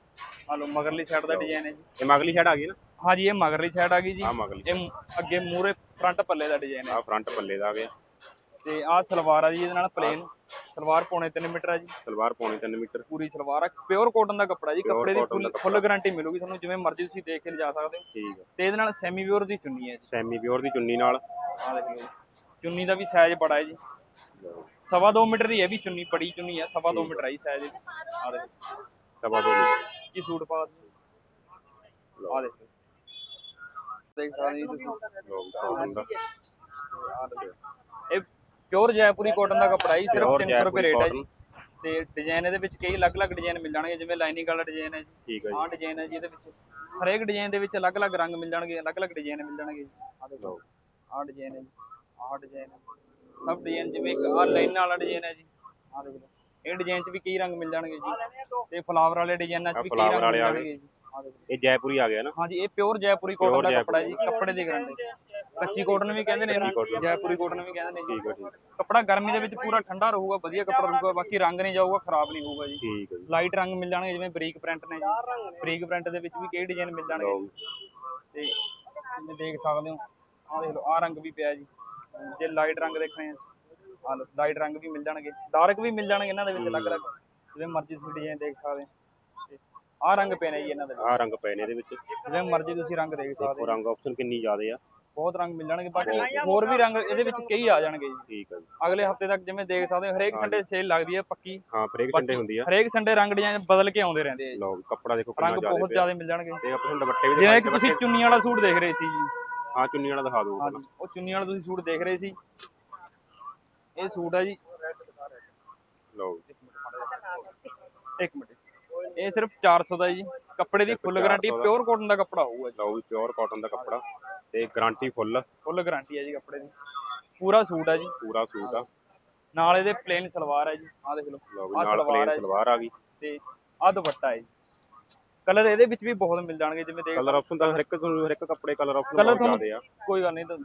ਆ ਲਓ ਮਗਰਲੀ ਸਾਈਡ ਦਾ ਡਿਜ਼ਾਈਨ ਹੈ ਜੀ। ਇਹ ਮਗਲੀ ਸਾਈਡ ਆ ਗਈ ਨਾ? ਹਾਂਜੀ ਇਹ ਮਗਰਲੀ ਸਾਈਡ ਆ ਗਈ ਜੀ। ਆ ਇਹ ਅੱਗੇ ਮੂਰੇ ਫਰੰਟ ਪੱਲੇ ਦਾ ਡਿਜ਼ਾਈਨ ਹੈ। ਆ ਫਰੰਟ ਪੱਲੇ ਦਾ ਆ ਗਿਆ। ਤੇ ਆਹ ਸਲਵਾਰ ਆ ਜੀ ਇਹਦੇ ਨਾਲ ਪਲੇਨ ਸਲਵਾਰ ਪੌਣੇ 3 ਮੀਟਰ ਆ ਜੀ। ਸਲਵਾਰ ਪੌਣੇ 3 ਮੀਟਰ। ਪੂਰੀ ਸਲਵਾਰ ਆ ਪਿਓਰ ਕਾਟਨ ਦਾ ਕੱਪੜਾ ਜੀ। ਕੱਪੜੇ ਦੀ ਫੁੱਲ ਗਾਰੰਟੀ ਮਿਲੂਗੀ ਤੁਹਾਨੂੰ ਜਿਵੇਂ ਮਰਜ਼ੀ ਤੁਸੀਂ ਦੇਖ ਕੇ ਲਿਜਾ ਸਕਦੇ ਹੋ। ਠੀਕ ਹੈ ਤੇ ਇਹਦੇ ਨਾਲ ਸੈਮੀ ਪਿਓਰ ਦੀ ਚੁੰਨੀ ਹੈ ਜੀ। ਸੈਮੀ ਪਿਓਰ ਦੀ ਚੁੰਨੀ ਨਾਲ। ਆਹ ਦੇਖ ਜੀ। ਚੁੰਨੀ ਦਾ ਵੀ ਸਾਈਜ਼ ਬੜਾ ਹੈ ਜੀ। ਸਵਾ ਦੋ ਮੀਟਰ ਦੀ ਇਹ ਵੀ ਚੁੰਨੀ ਪੜੀ ਚੁੰਨੀ ਹੈ ਸਵਾ ਦੋ ਮੀਟਰ ਆਈ ਸਾਈਜ਼ ਦੀ ਆਹ ਦੇਖੋ। ਸਵਾ ਦੋ ਮੀਟਰ। ਕੀ ਸੂਟ ਪਾ ਦਿਓ? ਆਹ ਦੇਖੋ। ਦੇਖ ਸਕਦੇ ਜੀ ਤੁਸੀਂ। ਦਾ ਆਹ। ਇਹ ਪਿਓਰ ਜੈਪੁਰੀ ਕਾਟਨ ਦਾ ਕੱਪੜਾ ਹੈ ਸਿਰਫ Pure 300 ਰੁਪਏ ਰੇਟ ਹੈ ਜੀ। ਤੇ ਡਿਜ਼ਾਈਨ ਇਹਦੇ ਵਿੱਚ ਕਈ ਅਲੱਗ-ਅਲੱਗ ਡਿਜ਼ਾਈਨ ਮਿਲ ਜਾਣਗੇ ਜਿਵੇਂ ਲਾਈਨਿੰਗ ਵਾਲਾ ਡਿਜ਼ਾਈਨ ਹੈ ਜੀ। ਹੈ ਆਹ ਡਿਜ਼ਾਈਨ ਹੈ ਜੀ ਇਹਦੇ ਵਿੱਚ। ਹਰੇਕ ਡਿਜ਼ਾਈਨ ਦੇ ਵਿੱਚ ਅਲੱਗ-ਅਲੱਗ ਰੰਗ ਮਿਲ ਜਾਣਗੇ ਅਲੱਗ-ਅਲੱਗ ਡਿਜ਼ਾਈਨ ਮਿਲ ਜਾਣਗੇ। ਆ ਦੇਖੋ। ਆਹ ਡਿਜ਼ਾਈਨ ਹੈ ਜੀ। ਆਹ ਡਿਜ਼ਾਈਨ ਹੈ ਸਭ ਡਿਜ਼ਾਈਨ ਜਿਵੇਂ ਇੱਕ ਆਹ ਲਾਈਨ ਵਾਲਾ ਡਿਜ਼ਾਈਨ ਹੈ ਜੀ। ਆਹ ਦੇਖ ਲਓ ਇਹ ਡਿਜ਼ਾਈਨ 'ਚ ਵੀ ਕਈ ਰੰਗ ਮਿਲ ਜਾਣਗੇ ਜੀ। ਤੇ ਫਲਾਵਰ ਵਾਲੇ ਡਿਜ਼ਾਈਨਾਂ 'ਚ ਵੀ ਕਈ ਰੰਗ ਮਿਲ ਆ। ਜਾਣਗੇ ਜੀ। ਇਹ ਜੈਪੁਰੀ ਆ ਗਿਆ ਨਾ। ਹਾਂਜੀ ਇਹ ਪਿਓਰ ਜੈਪੁਰੀ ਕੋਟਨ ਦਾ। ਕੱਪੜਾ ਜੀ ਕੱਪੜੇ ਦੀ ਗਾਰੰਟੀ ਕੱਚੀ ਕੋਟਨ ਵੀ ਕਹਿੰਦੇ ਨੇ ਇਹਨੂੰ। ਜੈਪੁਰੀ ਕੋਟਨ ਵੀ ਕਹਿੰਦੇ ਨੇ ਜੀ। ਠੀਕ ਹੈ ਠੀਕ ਕੱਪੜਾ ਗਰਮੀ ਦੇ ਵਿੱਚ ਪੂਰਾ ਠੰਡਾ ਰਹੂਗਾ ਵਧੀਆ ਕੱਪੜਾ ਰਹੂਗਾ ਬਾਕੀ ਰੰਗ ਨਹੀਂ ਜਾਊਗਾ ਖਰਾਬ ਨਹੀਂ ਹੋਊਗਾ ਜੀ। ਠੀਕ ਹੈ ਜੀ। ਲਾਈਟ ਰੰਗ ਮਿਲ ਜਾਣਗੇ ਜਿਵੇਂ ਬਰੀਕ ਪ੍ਰਿੰਟ ਨੇ ਜੀ। ਬਰੀਕ ਪ੍ਰਿੰਟ ਦੇ ਵਿੱਚ ਵੀ ਕਈ ਡਿਜ਼ਾਈਨ ਮਿਲ ਜਾਣਗੇ। ਤੇ ਦੇਖ ਸਕਦੇ ਹੋ। ਆਹ ਦੇਖ ਲਓ ਆਹ ਰੰਗ ਵੀ ਪਿਆ ਜੀ। ਜੇ ਲਾਈਟ ਰੰਗ ਦੇਖਣੇ ਆ ਲਓ ਲਾਈਟ ਰੰਗ ਵੀ ਮਿਲ ਜਾਣਗੇ ਡਾਰਕ ਵੀ ਮਿਲ ਜਾਣਗੇ ਇਹਨਾਂ ਦੇ ਵਿੱਚ ਅਲੱਗ-ਅਲੱਗ ਜਿਵੇਂ ਮਰਜ਼ੀ ਤੁਸੀਂ ਡਿਜ਼ਾਈਨ ਦੇਖ ਸਕਦੇ ਹੋ। ਆਹ ਰੰਗ ਪਏ ਨੇ ਜੀ ਇਹਨਾਂ ਦੇ ਵਿੱਚ। ਆਹ ਰੰਗ ਪਏ ਨੇ ਇਹਦੇ ਵਿੱਚ। ਜਿਵੇਂ ਮਰਜ਼ੀ ਤੁਸੀਂ ਰੰਗ ਦੇਖ ਸਕਦੇ ਹੋ। ਰੰਗ ਆਪਸ਼ਨ ਕਿੰਨੀ ਜ਼ਿਆਦੇ ਆ। ਬਹੁਤ ਰੰਗ ਮਿਲ ਜਾਣਗੇ ਬਾਕੀ ਹੋਰ ਵੀ ਰੰਗ ਇਹਦੇ ਵਿੱਚ ਕਈ ਆ ਜਾਣਗੇ ਜੀ। ਠੀਕ ਹੈ ਜੀ। ਅਗਲੇ ਹਫ਼ਤੇ ਤੱਕ ਜਿਵੇਂ ਦੇਖ ਸਕਦੇ ਹੋ ਹਰੇਕ ਸੰਡੇ ਸੇਲ ਲੱਗਦੀ ਹੈ ਪੱਕੀ। ਹਾਂ ਫਰੇਕ ਸੰਡੇ ਹੁੰਦੀ ਆ। ਹਰੇਕ ਸੰਡੇ ਰੰਗ ਡਿਜ਼ਾਈਨ ਬਦਲ ਕੇ ਆਉਂਦੇ ਰਹਿੰਦੇ ਆ ਜੀ। ਲਓ ਕੱਪੜਾ ਦੇਖੋ ਕਿੰਨਾ ਰੰਗ ਜ਼ਿਆਦਾ ਬਹੁਤ ਜ਼ਿਆਦਾ ਮਿਲ ਜਾਣਗੇ। ਤੇ ਆਪਾਂ ਦੁਪੱਟੇ ਵੀ ਜਿਵੇਂ ਕਿ ਤੁਸੀਂ ਚੁੰਨੀ ਵਾਲਾ ਸੂਟ ਦੇਖ ਰਹੇ ਸੀ ਜੀ। ਹਾਂ ਚੁੰਨੀ ਵਾਲਾ ਦਿਖਾ ਦਿਓ ਹਾਂਜੀ ਉਹ ਚੁੰਨੀ ਵਾਲਾ ਤੁਸੀਂ ਸੂਟ ਦੇਖ ਰਹੇ ਸੀ। ਇਹ ਸੂਟ ਹੈ ਜੀ। ਲਓ ਇੱਕ ਮਿੰਟ। ਇਹ ਸਿਰਫ 400 ਦਾ ਜੀ। ਕੱਪੜੇ ਦੀ ਫੁੱਲ ਗਾਰੰਟੀ 400 ਦਾ। ਪਿਓਰ ਕਾਟਨ ਦਾ ਕੱਪੜਾ ਹੋਊਗਾ ਜੀ। ਲਓ ਵੀ ਪਿਓਰ ਕਾਟਨ ਦਾ ਕੱਪੜਾ। ਤੇ ਗਾਰੰਟੀ ਫੁੱਲ। ਫੁੱਲ ਗਾਰੰਟੀ ਹੈ ਜੀ ਕੱਪੜੇ ਦੀ। ਪੂਰਾ ਸੂਟ ਹੈ ਜੀ। ਪੂਰਾ ਸੂਟ ਆ। ਨਾਲ ਇਹਦੇ ਪਲੇਨ ਸਲਵਾਰ ਹੈ ਜੀ। ਆਹ ਦੇਖ ਲਓ। ਲਓ ਵੀ ਆਹ ਨਾਲ ਸਲਵਾਰ ਪਲੇਨ ਹੈ ਜੀ। ਸਲਵਾਰ ਆ ਗਈ। ਤੇ ਆਹ ਦੁਪੱਟਾ ਹੈ ਜੀ। ਕਲਰ ਇਹਦੇ ਵਿੱਚ ਵੀ ਬਹੁਤ ਮਿਲ ਜਾਣਗੇ ਜਿਵੇਂ ਦੇਖ ਕਲਰ ਆਪਸ਼ਨ ਤਾਂ ਹਰ ਇੱਕ ਤੁਹਾਨੂੰ ਹਰ ਇੱਕ ਕੱਪੜੇ ਕਲਰ ਆਪਸ਼ਨ ਕਲਰ ਤੁਹਾਨੂੰ ਆ। ਕੋਈ ਗੱਲ ਨਹੀਂ ਤਾਂ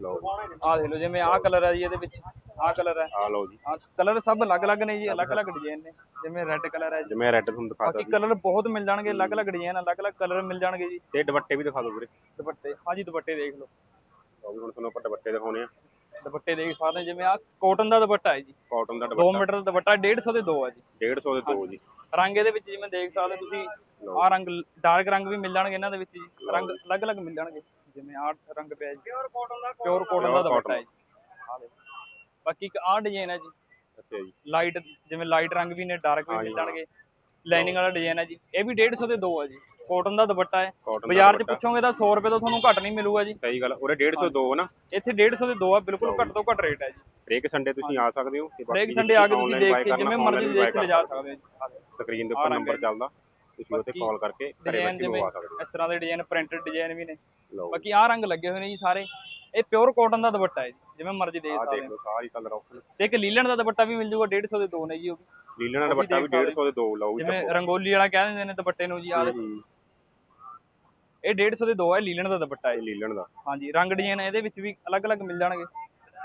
ਲਓ ਆਹ ਦੇਖ ਲਓ ਜਿਵੇਂ ਆਹ ਕਲਰ ਹੈ ਜੀ ਇਹਦੇ ਵਿੱਚ ਆਹ ਕਲਰ ਹੈ ਆ ਲਓ ਜੀ। ਆਹ ਕਲਰ ਸਭ ਅਲੱਗ-ਅਲੱਗ ਨੇ ਜੀ ਅਲੱਗ-ਅਲੱਗ ਡਿਜ਼ਾਈਨ ਨੇ ਜਿਵੇਂ ਰੈੱਡ ਕਲਰ ਹੈ ਜੀ। ਜਿਵੇਂ ਰੈੱਡ ਤੁਹਾਨੂੰ ਦਿਖਾ ਬਾਕੀ ਦਿੱਤਾ ਕਲਰ ਬਹੁਤ ਮਿਲ ਜਾਣਗੇ ਅਲੱਗ-ਅਲੱਗ ਡਿਜ਼ਾਈਨ ਅਲੱਗ-ਅਲੱਗ ਕਲਰ ਮਿਲ ਜਾਣਗੇ ਜੀ। ਤੇ ਦੁਪੱਟੇ ਵੀ ਦਿਖਾ ਦਿਓ ਵੀਰੇ। ਦੁਪੱਟੇ ਹਾਂਜੀ ਦੁਪੱਟੇ ਦੇਖ ਲਓ। ਹੁਣ ਤੁਹਾਨੂੰ ਆਪਾਂ ਦੁਪੱਟੇ ਦਿਖਾਉਣੇ ਆ। ਦੁਪੱਟੇ ਦੇਖ ਸਕਦੇ ਹੋ ਜਿਵੇਂ ਆਹ ਕਾਟਨ ਦਾ ਦੁਪੱਟਾ ਹੈ ਜੀ। ਕਾਟਨ ਦਾ 2 ਦੁਪੱਟਾ। ਮੀਟਰ ਦਾ ਦੁਪੱਟਾ 150 ਦੇ ਦੋ ਆ ਜੀ। 150 ਦੇ ਦੋ ਜੀ। ਰੰਗ ਇਹਦੇ ਵਿੱਚ ਜਿਵੇਂ ਦੇਖ ਸਕਦੇ ਤੁਸੀਂ ਆਹ ਰੰਗ ਡਾਰਕ ਰੰਗ ਵੀ ਮਿਲ ਜਾਣਗੇ ਇਹਨਾਂ ਦੇ ਵਿੱਚ ਜੀ। ਰੰਗ ਅਲੱਗ-ਅਲੱਗ ਮਿਲ ਜਾਣਗੇ ਜਿਵੇਂ ਆਹ ਰੰਗ ਪਿਆ ਜੀ। ਪਿਓਰ ਕਾਟਨ ਦਾ ਪਿਓਰ ਕਾਟਨ ਦਾ ਦੁਪੱਟਾ ਹੈ ਜੀ। ਆਹ ਦੇਖੋ ਬਾਕੀ ਇੱਕ ਆਹ ਡਿਜ਼ਾਈਨ ਹੈ ਜੀ। ਅੱਛਾ ਜੀ। ਲਾਈਟ ਜਿਵੇਂ ਲਾਈਟ ਰੰਗ ਵੀ ਨੇ ਡਾਰਕ ਵੀ ਮਿਲ ਜਾਣਗੇ ਲਾਈਨਿੰਗ ਵਾਲਾ ਡਿਜ਼ਾਈਨ ਹੈ ਜੀ। ਇਹ ਵੀ 150 ਦੇ ਦੋ ਆ ਜੀ। ਕਾਟਨ ਦਾ ਦੁਪੱਟਾ ਹੈ। ਦਾ ਬਾਜ਼ਾਰ 'ਚ ਦੁਪੱਟਾ। ਪੁੱਛੋਗੇ ਤਾਂ 100 ਰੁਪਏ ਤੋਂ ਤੁਹਾਨੂੰ ਘੱਟ ਨਹੀਂ ਮਿਲੂਗਾ ਜੀ। ਸਹੀ ਗੱਲ ਉਰੇ 150 ਦੋ ਨਾ। ਇੱਥੇ 150 ਦੇ ਦੋ ਆ ਬਿਲਕੁਲ ਘੱਟ ਤੋਂ ਘੱਟ ਰੇਟ ਹੈ ਜੀ। ਹਰੇਕ ਸੰਡੇ ਤੁਸੀਂ ਆ ਸਕਦੇ ਹੋ ਤੇ ਹਰੇਕ ਸੰਡੇ ਆ ਕੇ ਤੁਸੀਂ ਦੇਖ ਕੇ ਜਿਵੇਂ ਮਰਜ਼ੀ ਦੇਖ ਕੇ ਲਿਜਾ ਸਕਦੇ ਹੋ ਜੀ। ਸਕਰੀਨ ਦੇ ਉੱਪਰ ਨੰਬਰ ਚੱਲਦਾ ਤੁਸੀਂ ਤੇ ਕਾਲ ਕਰਕੇ ਘਰੇ ਡਿਜ਼ਾਈਨ ਬੈਠੇ ਜਿਵੇਂ ਮੰਗਵਾ ਸਕਦੇ ਇਸ ਤਰ੍ਹਾਂ ਦੇ ਡਿਜ਼ਾਈਨ ਪ੍ਰਿੰਟਡ ਡਿਜ਼ਾਈਨ ਵੀ ਨੇ। ਹੋ ਲਓ ਬਾਕੀ ਆਹ ਰੰਗ ਲੱਗੇ ਹੋਏ ਨੇ ਜੀ ਸਾਰੇ। ਇਹ ਪਿਓਰ ਕਾਟਨ ਦਾ ਦੁਪੱਟਾ ਹੈ ਜੀ ਜਿਵੇਂ ਮਰਜ਼ੀ ਦੇਖ ਆ ਸਕਦੇ ਦੇਖ ਲਓ ਸਾਰੀ ਕਲਰ ਆਪਸ਼ਨ ਤੇ ਇੱਕ ਲੀਲਨ ਦਾ ਦੁਪੱਟਾ ਵੀ ਮਿਲ ਜੂਗਾ 150 ਦੇ ਦੋ ਨੇ ਜੀ ਉਹ ਵੀ। ਲੀਲਨ ਦਾ ਦੁਪੱਟਾ ਵੀ 150 ਦੇ ਦੋ ਲਓ ਜੀ ਜਿਵੇਂ ਰੰਗੋਲੀ ਵਾਲਾ ਕਹਿ ਦਿੰਦੇ ਨੇ ਦੁਪੱਟੇ ਨੂੰ ਜੀ ਆਹ ਦੇਖੋ। ਇਹ 150 ਦੇ ਦੋ ਹੈ ਲੀਲਨ ਦਾ ਦੁਪੱਟਾ ਹੈ। ਇਹ ਲੀਲਨ ਦਾ। ਹਾਂਜੀ ਰੰਗ ਡਿਜ਼ਾਈਨ ਇਹਦੇ ਵਿੱਚ ਵੀ ਅਲੱਗ-ਅਲੱਗ ਮਿਲ ਜਾਣਗੇ।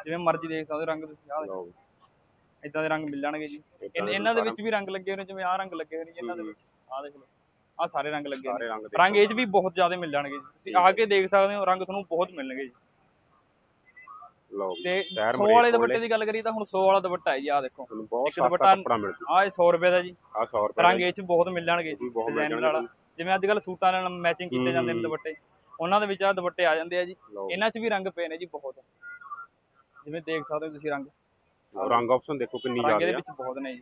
ਜਿਵੇਂ ਮਰਜ਼ੀ ਦੇਖ ਸਕਦੇ ਹੋ ਰੰਗ ਤੁਸੀਂ ਆਹ ਲਓ ਇਦਾਂ ਦੇ ਰੰਗ ਮਿਲ ਜਾਣਗੇ ਜੀ। ਇਨ- ਇਹਨਾਂ ਦੇ ਵਿੱਚ ਵੀ ਰੰਗ ਲੱਗੇ ਹੋਏ ਨੇ ਜਿਵੇਂ ਆਹ ਰੰਗ ਲੱਗੇ ਹੋਏ ਨੇ ਜੀ ਇਹਨਾਂ ਦੇ ਵਿੱਚ। ਆਹ ਦੇਖ। ਲਓ ਆਹ ਸਾਰੇ ਰੰਗ ਲੱਗੇ ਸਾਰੇ ਨੇ। ਰੰਗ ਦੇ ਰੰਗ ਇਹ 'ਚ ਵੀ ਬਹੁਤ ਜ਼ਿਆਦਾ ਮਿਲ ਜਾਣਗੇ ਜੀ। ਤੁਸੀਂ ਆ ਕੇ ਦੇਖ ਸਕਦੇ ਹੋ ਰੰਗ ਤੁਹਾਨੂੰ ਬਹੁਤ ਮਿਲਣਗੇ ਜੀ। ਲਓ ਤੇ ਸ਼ਹਿਰ 100 ਵਾਲੇ ਦੁਪੱਟੇ ਦੀ ਗੱਲ ਕਰੀਏ ਤਾਂ ਹੁਣ 100 ਵਾਲਾ ਦੁਪੱਟਾ ਹੈ ਜੀ ਆਹ ਦੇਖੋ। ਤੁਹਾਨੂੰ ਬਹੁਤ ਸਸਤਾ ਦੁਪੱਟਾ- ਕੱਪੜਾ ਮਿਲ ਜੂ। ਇਹ 100 ਰੁਪਏ ਦਾ ਜੀ। ਆ 100 ਰੁਪਏ ਰੰਗ ਇਹ 'ਚ ਬਹੁਤ ਮਿਲ ਜਾਣਗੇ ਵੀ ਜੀ ਬਹੁਤ ਮਿਲ ਡਿਜ਼ਾਈਨ ਜਾਣਗੇ ਵਾਲਾ ਜਿਵੇਂ ਅੱਜ ਕੱਲ ਸੂਟਾਂ ਨਾਲ ਮੈਚਿੰਗ ਕੀਤੇ ਜਾਂਦੇ ਨੇ ਦੁਪੱਟੇ। ਉਹਨਾਂ ਦੇ ਵਿੱਚ ਆ ਦੁਪੱਟੇ ਆ ਜਾਂਦੇ ਆ ਜੀ। ਇਹਨਾਂ 'ਚ ਵੀ ਰੰਗ ਪਏ ਨੇ ਜੀ ਬਹੁਤ। ਜਿਵੇਂ ਦੇਖ ਸਕਦੇ ਹੋ ਤੁਸੀਂ ਰੰਗ। ਰੰਗ ਆਪਸ਼ਨ ਦੇਖੋ ਕਿੰਨੀ ਜ਼ਿਆਦਾ ਇਹਦੇ ਆ। ਵਿੱਚ ਬਹੁਤ ਨੇ ਜੀ।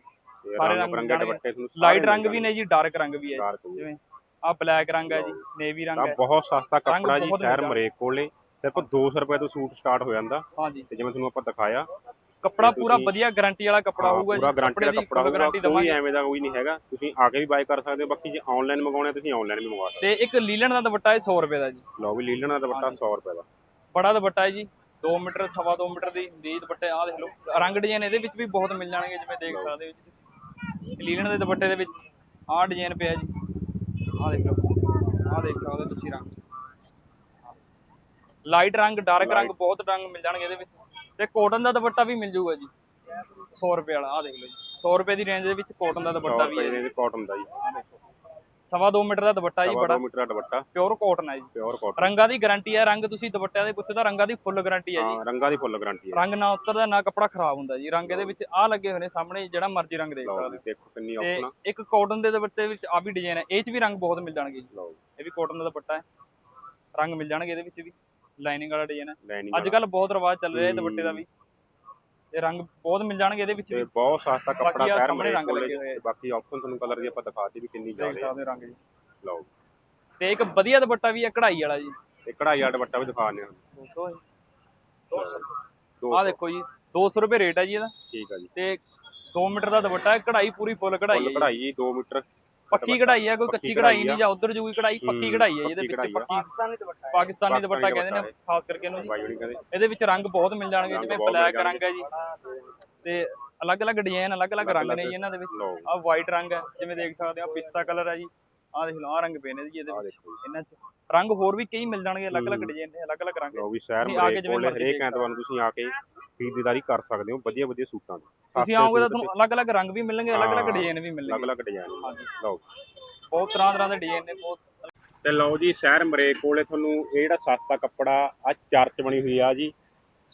ਸਾਰੇ ਰੰਗ। ਦੁਪੱਟੇ ਤੁਹਾਨੂੰ ਲਾਈਟ ਰੰਗ ਵੀ ਨੇ ਜੀ ਡਾਰਕ ਰੰਗ ਵੀ ਹੈ। ਜਿਵੇਂ ਆ ਬਲੈਕ ਰੰਗ ਹੈ ਜੀ ਨੇਵੀ ਰੰਗ ਹੈ। ਬਹੁਤ ਸਸਤਾ ਕੱਪੜਾ ਜੀ ਸ਼ਹਿਰ। ਮਰੇਕ ਕੋਲੇ ਸਿਰਫ 200 ਰੁਪਏ ਤੋਂ ਸੂਟ ਸਟਾਰਟ ਹੋ ਜਾਂਦਾ। ਹਾਂਜੀ। ਤੇ ਜਿਵੇਂ ਤੁਹਾਨੂੰ ਆਪਾਂ ਦਿਖਾਇਆ ਕੱਪੜਾ ਪੂਰਾ ਵਧੀਆ ਗਾਰੰਟੀ ਵਾਲਾ ਕੱਪੜਾ ਹੋਊਗਾ ਪੂਰਾ ਜੀ ਗਾਰੰਟੀ ਕੱਪੜੇ ਦਾ ਦੀ ਕੱਪੜਾ ਹੋਊਗਾ ਗਾਰੰਟੀ ਦਵਾਂਗੇ। ਐਵੇਂ ਦਾ ਕੋਈ ਨਹੀਂ ਹੈਗਾ। ਤੁਸੀਂ ਆ ਕੇ ਵੀ ਬਾਈ ਕਰ ਸਕਦੇ ਹੋ ਬਾਕੀ ਜੇ ਆਨਲਾਈਨ ਮੰਗਾਉਣੇ ਤੁਸੀਂ ਆਨਲਾਈਨ ਵੀ ਮੰਗਵਾ ਸਕਦੇ ਤੇ ਇੱਕ ਲੀਲਨ ਦਾ ਦੁਪੱਟਾ ਹੈ 100 ਰੁਪਏ ਦਾ ਜੀ। ਲਓ ਵੀ ਲੀਲਨ ਦਾ ਦੁਪੱਟਾ 100 ਰੁਪਏ ਦਾ। ਬੜਾ ਦੁਪੱਟਾ ਹੈ ਜੀ 2 ਮੀਟਰ ਸਵਾ 2 ਮੀਟਰ ਦੀ ਦੀ ਦੁਪੱਟੇ। ਆ ਦੇਖ ਲਓ ਰੰਗ ਡਿਜ਼ਾਈਨ ਇਹਦੇ ਵਿੱਚ ਵੀ ਬਹੁਤ ਮਿਲ ਜਾਣਗੇ ਜਿਵੇਂ ਦੇਖ ਸਕਦੇ ਹੋ ਜੀ ਲੀਲਨ ਦੇ ਦੁਪੱਟੇ ਦੇ ਵਿੱਚ ਆਹ ਡਿਜ਼ਾਈਨ ਪਿਆ ਜੀ। ਆਹ ਦੇਖ ਲਓ ਆਹ ਦੇਖ ਸਕਦੇ ਤੁਸੀਂ ਰੰਗ। ਲਾਈਟ ਰੰਗ ਡਾਰਕ ਰੰਗ ਬਹੁਤ ਰੰਗ ਮਿਲ ਜਾਣਗੇ ਇਹਦੇ ਵਿੱਚ। ਤੇ ਕਾਟਨ ਦਾ ਦੁਪੱਟਾ ਵੀ ਮਿਲ ਜੂਗਾ ਜੀ। 100 ਰੁਪਏ ਵਾਲਾ ਆਹ ਦੇਖ ਲਓ ਜੀ। 100 ਰੁਪਏ ਦੀ ਰੇਂਜ ਦੇ ਵਿੱਚ ਕਾਟਨ ਦਾ 100 ਦੁਪੱਟਾ ਵੀ ਹੈ। ਦੇ ਕਾਟਨ ਦਾ ਜੀ। ਸਵਾ 2 ਮੀਟਰ ਦਾ ਦੁਪੱਟਾ ਜੀ ਬੜਾ। ਦੋ ਮੀਟਰ ਦਾ ਦੁਪੱਟਾ। ਪਿਓਰ ਕਾਟਨ ਹੈ ਜੀ। ਪਿਓਰ ਕਾਟਨ ਰੰਗਾਂ ਦੀ ਗਾਰੰਟੀ ਹੈ ਰੰਗ ਤੁਸੀਂ ਦੁਪੱਟਿਆਂ ਦੇ ਪੁੱਛੋ ਤਾਂ ਰੰਗਾਂ ਦੀ ਫੁੱਲ ਗਾਰੰਟੀ ਹੈ ਜੀ। ਹਾਂ ਰੰਗਾਂ ਦੀ ਫੁੱਲ ਗਾਰੰਟੀ ਹੈ ਰੰਗ ਨਾ ਉਤਰਦਾ ਨਾ ਕੱਪੜਾ ਖਰਾਬ ਹੁੰਦਾ ਜੀ। ਰੰਗ ਇਹਦੇ ਵਿੱਚ ਆ ਲੱਗੇ ਹੋਏ ਨੇ ਸਾਹਮਣੇ ਜਿਹੜਾ ਮਰਜ਼ੀ ਰੰਗ ਦੇਖ ਸਕਦੇ ਦੇਖੋ ਕਿੰਨੀ ਹੋ ਤੇ ਆਪਸ਼ਨ ਆ। ਇੱਕ ਕਾਟਨ ਦੇ ਦੁਪੱਟੇ ਵਿੱਚ ਆ ਵੀ ਡਿਜ਼ਾਈਨ ਹੈ ਇਹ ਚ ਵੀ ਰੰਗ ਬਹੁਤ ਮਿਲ ਜਾਣਗੇ ਜੀ। ਲਓ ਇਹ ਵੀ ਕਾਟਨ ਦਾ ਦੁਪੱਟਾ ਹੈ। ਰੰਗ ਮਿਲ ਜਾਣਗੇ ਇਹਦੇ ਵਿੱਚ ਵੀ। ਲਾਈਨਿੰਗ ਵਾਲਾ ਡਿਜ਼ਾਈਨ ਹੈ। ਲਾਈਨਿੰਗ ਅੱਜ ਕੱਲ ਬਹੁਤ ਰਿਵਾਜ ਚੱਲ ਰਿਹਾ ਇਹ ਦੁਪੱਟੇ ਦਾ ਵੀ। ਤੇ ਰੰਗ ਬਹੁਤ ਮਿਲ ਜਾਣਗੇ ਇਹਦੇ ਵਿੱਚ ਵੀ। ਬਹੁਤ ਸਸਤਾ ਕੱਪੜਾ ਮਰੇਕ ਰੰਗ ਕੋਲੇ ਬਾਕੀ ਆਪਸ਼ਨ ਤੁਹਾਨੂੰ ਕਲਰ ਦੀ ਆਪਾਂ ਦਿਖਾਤੀ ਵੀ ਕਿੰਨੀ ਦੇਖ ਜ਼ਿਆਦਾ ਹੈ ਸਕਦੇ ਹੋ। ਰੰਗ ਜੀ। ਲਓ। ਤੇ ਇੱਕ ਵਧੀਆ ਦੁਪੱਟਾ ਵੀ ਹੈ ਕਢਾਈ ਵਾਲਾ ਜੀ। ਤੇ ਕਢਾਈ ਵਾਲਾ ਦੁਪੱਟਾ ਵੀ ਦਿਖਾਉਂਦੇ ਹਾਂ। 200 200 ਦੋ ਆ ਦੇਖੋ ਜੀ 200 ਰੁਪਏ ਰੇਟ ਹੈ ਜੀ ਇਹਦਾ। ਠੀਕ ਆ ਜੀ। ਤੇ 2 ਮੀਟਰ ਦਾ ਦੁਪੱਟਾ ਹੈ ਕਢਾਈ ਪੂਰੀ ਫੁੱਲ ਕਢਾਈ ਹੈ। ਕਢਾਈ ਜੀ 2 ਮੀਟਰ। ਪੱਕੀ ਕਢਾਈ ਹੈ ਕੋਈ ਕੱਚੀ ਕਢਾਈ ਨਹੀਂ ਜਾਂ ਉਧਰ ਜੂਗੀ ਕਢਾਈ ਪੱਕੀ ਕਢਾਈ ਹੈ ਇਹਦੇ ਵਿੱਚ ਆ। ਪਾਕਿਸਤਾਨੀ ਦੁਪੱਟਾ ਪਾਕਿਸਤਾਨੀ ਦੁਪੱਟਾ ਕਹਿੰਦੇ ਨੇ ਖਾਸ ਕਰਕੇ ਇਹਨੂੰ ਜੀ। ਇਹਦੇ ਵਿੱਚ ਰੰਗ ਬਹੁਤ ਮਿਲ ਜਾਣਗੇ ਜਿਵੇਂ ਬਲੈਕ ਰੰਗ ਹੈ ਜੀ। ਤੇ ਅਲੱਗ-ਅਲੱਗ ਡਿਜ਼ਾਈਨ ਅਲੱਗ-ਅਲੱਗ ਰੰਗ ਨੇ ਜੀ ਇਹਨਾਂ ਦੇ ਵਿੱਚ। ਆ ਵਾਈਟ ਰੰਗ ਹੈ ਜਿਵੇਂ ਦੇਖ ਸਕਦੇ ਹੋ ਪਿਸਤਾ ਕਲਰ ਹੈ ਜੀ। ਆਹ ਦੇਖ ਲਓ ਆਹ ਰੰਗ ਪਏ ਨੇ ਜੀ ਇਹਦੇ ਵਿੱਚ। ਇਹਨਾਂ 'ਚ ਰੰਗ ਹੋਰ ਵੀ ਕਈ ਮਿਲ ਜਾਣਗੇ ਅਲੱਗ-ਅਲੱਗ। ਡਿਜ਼ਾਈਨ ਦੇ ਅਲੱਗ-ਅਲੱਗ ਰੰਗ। ਲਓ ਵੀ ਸ਼ਹਿਰ ਆ ਮਰੇ ਕੋਲ ਹਰੇਕ ਐਤਵਾਰ ਨੂੰ ਤੁਸੀਂ ਆ ਕੇ ਖਰੀਦਦਾਰੀ ਕਰ ਸਕਦੇ ਹੋ ਵਧੀਆ ਵਧੀਆ ਸੂਟਾਂ ਦੀ। ਤੁਸੀਂ ਆਓਗੇ ਤਾਂ ਤੁਹਾਨੂੰ ਅਲੱਗ-ਅਲੱਗ ਰੰਗ ਵੀ ਮਿਲਣਗੇ ਅਲੱਗ-ਅਲੱਗ। ਡਿਜ਼ਾਈਨ ਵੀ ਮਿਲਣਗੇ। ਅਲੱਗ-ਅਲੱਗ ਡਿਜ਼ਾਈਨ ਹਾਂਜੀ। ਲਓ ਬਹੁਤ ਤਰ੍ਹਾਂ ਤਰ੍ਹਾਂ ਦੇ ਡਿਜ਼ਾਈਨ ਨੇ ਬਹੁਤ ਤੇ ਲਓ ਜੀ ਸ਼ਹਿਰ ਮਰੇ ਕੋਲੇ ਤੁਹਾਨੂੰ ਇਹ ਜਿਹੜਾ ਸਸਤਾ ਕੱਪੜਾ ਆ ਚਰਚ ਬਣੀ ਹੋਈ ਆ ਜੀ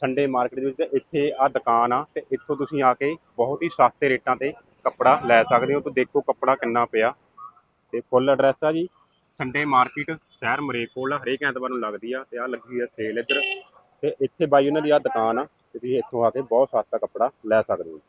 ਸੰਡੇ ਮਾਰਕੀਟ ਦੇ ਵਿੱਚ ਤੇ ਇੱਥੇ ਆ ਦੁਕਾਨ ਆ ਤੇ ਇੱਥੋਂ ਤੁਸੀਂ ਆ ਕੇ ਬਹੁਤ ਹੀ ਸਸਤੇ ਰੇਟਾਂ ਤੇ ਕੱਪੜਾ ਲੈ ਸਕਦੇ ਹੋ ਤੇ ਦੇਖੋ ਕੱਪੜਾ ਕਿੰਨਾ ਪਿਆ। ਤੇ ਫੁੱਲ ਐਡਰੈਸ ਆ ਜੀ। ਸੰਡੇ ਮਾਰਕੀਟ ਸ਼ਹਿਰ ਮਰੇ ਕੋਲ ਹਰੇਕ ਐਤਵਾਰ ਨੂੰ ਲੱਗਦੀ ਆ ਤੇ ਆ ਲੱਗੀ ਹੋਈ ਆ ਸੇਲ ਇੱਧਰ। ਤੇ ਇੱਥੇ ਬਾਈ ਉਹਨਾਂ ਦੀ ਆ ਦੁਕਾਨ ਆ ਤੇ ਤੁਸੀਂ ਇੱਥੋਂ ਆ ਕੇ ਬਹੁਤ ਸਸਤਾ ਕੱਪੜਾ ਲੈ ਸਕਦੇ ਹੋ।